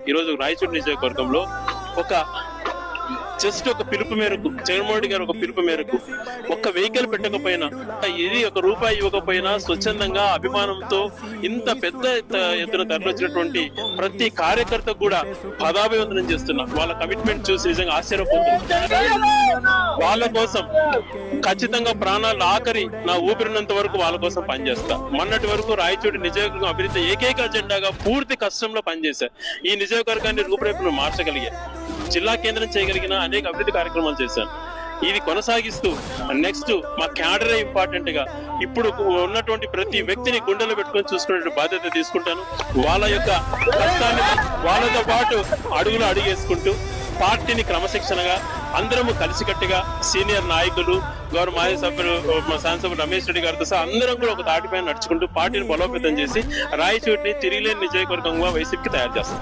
ఈరోజు రాయచూరు నియోజకవర్గంలో ఒక జస్ట్ ఒక పిలుపు మేరకు జగన్మోహన్ గారు ఒక పిలుపు మేరకు ఒక్క వెహికల్ పెట్టకపోయినా ఇది ఒక రూపాయి ఇవ్వకపోయినా స్వచ్ఛందంగా అభిమానంతో ఇంత పెద్ద ఎత్తున తరలిచ్చినటువంటి ప్రతి కార్యకర్త కూడా పదాభివందనం చేస్తున్నా. వాళ్ళ కమిట్మెంట్ చూసి నిజంగా ఆశ్చర్యపోతున్నా. వాళ్ళ కోసం ఖచ్చితంగా ప్రాణాలు ఆఖరి నా ఊపిరినంత వరకు వాళ్ళ కోసం పనిచేస్తా. మొన్నటి వరకు రాయచోటి నిజవర్గం అభివృద్ధి ఏకైక అజెండాగా పూర్తి కష్టంలో పనిచేశా. ఈ నిజవర్గాన్ని రూపురేపును మార్చగలిగా. జిల్లా కేంద్రం చేయగలిగిన అనేక అభివృద్ధి కార్యక్రమాలు చేశాను. ఇది కొనసాగిస్తూ నెక్స్ట్ మా క్యాడరే ఇంపార్టెంట్గా ఇప్పుడు ఉన్నటువంటి ప్రతి వ్యక్తిని గుండెలో పెట్టుకొని చూసుకునే బాధ్యత తీసుకుంటాను. వాళ్ళ యొక్క కష్టాన్ని వాళ్ళతో పాటు అడుగులు అడుగేసుకుంటూ పార్టీని క్రమశిక్షణగా అందరము కలిసికట్టుగా సీనియర్ నాయకులు గౌరవ మాజీ సభ్యులు మా శాసనసభ్యులు రమేష్ రెడ్డి గారితో సహా అందరం కూడా ఒక దాటిపైన నడుచుకుంటూ పార్టీని బలోపేతం చేసి రాయచూటిని తిరిగిలేని నియోజకవర్గంగా వైసీపీకి తయారు చేస్తారు